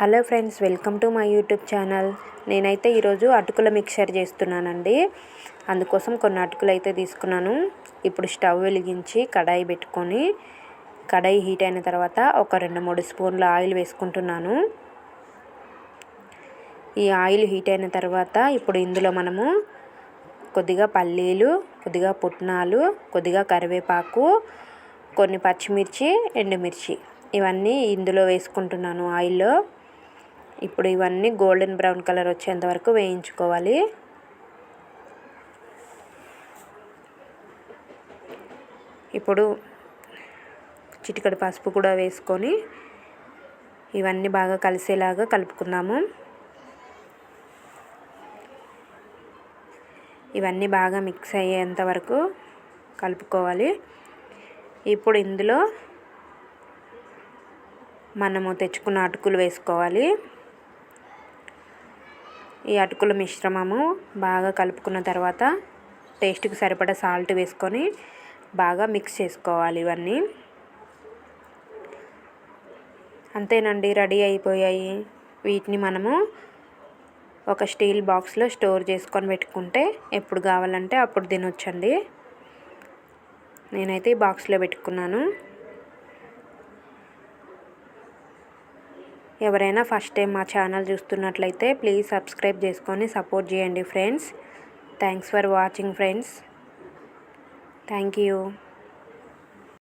Hello friends welcome to my YouTube channel. నేనైతే ఈరోజు అటుకుల మిక్చర్ చేస్తున్నానండి. అందుకోసం కొన్ని అటుకులు అయితే తీసుకున్నాను. ఇప్పుడు స్టవ్ వెలిగించి కడాయి పెట్టుకొని కడాయి హీట్ అయిన తర్వాత ఒక రెండు మూడు స్పూన్ల ఆయిల్ వేసుకుంటున్నాను. ఈ ఆయిల్ హీట్ అయిన తర్వాత ఇప్పుడు ఇందులో మనము కొద్దిగా పల్లీలు కొద్దిగా పుట్నాలు కొద్దిగా కరివేపాకు కొన్ని పచ్చిమిర్చి ఎండుమిర్చి ఇవన్నీ ఇందులో వేసుకుంటున్నాను ఆయిల్లో. ఇప్పుడు ఇవన్నీ గోల్డెన్ బ్రౌన్ కలర్ వచ్చేంత వరకు వేయించుకోవాలి. ఇప్పుడు చిటికడి పసుపు కూడా వేసుకొని ఇవన్నీ బాగా కలిసేలాగా కలుపుకున్నాము ఇవన్నీ బాగా మిక్స్ అయ్యేంత వరకు కలుపుకోవాలి. ఇప్పుడు ఇందులో మనము తెచ్చుకున్న అటుకులు వేసుకోవాలి. ఈ అటుకుల మిశ్రమము బాగా కలుపుకున్న తర్వాత టేస్ట్కి సరిపడా సాల్ట్ వేసుకొని బాగా మిక్స్ చేసుకోవాలి ఇవన్నీ. అంతేనండి రెడీ అయిపోయాయి. వీటిని మనము ఒక స్టీల్ బాక్స్లో స్టోర్ చేసుకొని పెట్టుకుంటే ఎప్పుడు కావాలంటే అప్పుడు తినొచ్చండి. నేనైతే ఈ బాక్స్లో పెట్టుకున్నాను. ఎవరైనా ఫస్ట్ టైం మా ఛానల్ చూస్తున్నట్లయితే ప్లీజ్ సబ్స్క్రైబ్ చేసుకొని సపోర్ట్ చేయండి friends. Thanks for watching friends. Thank you.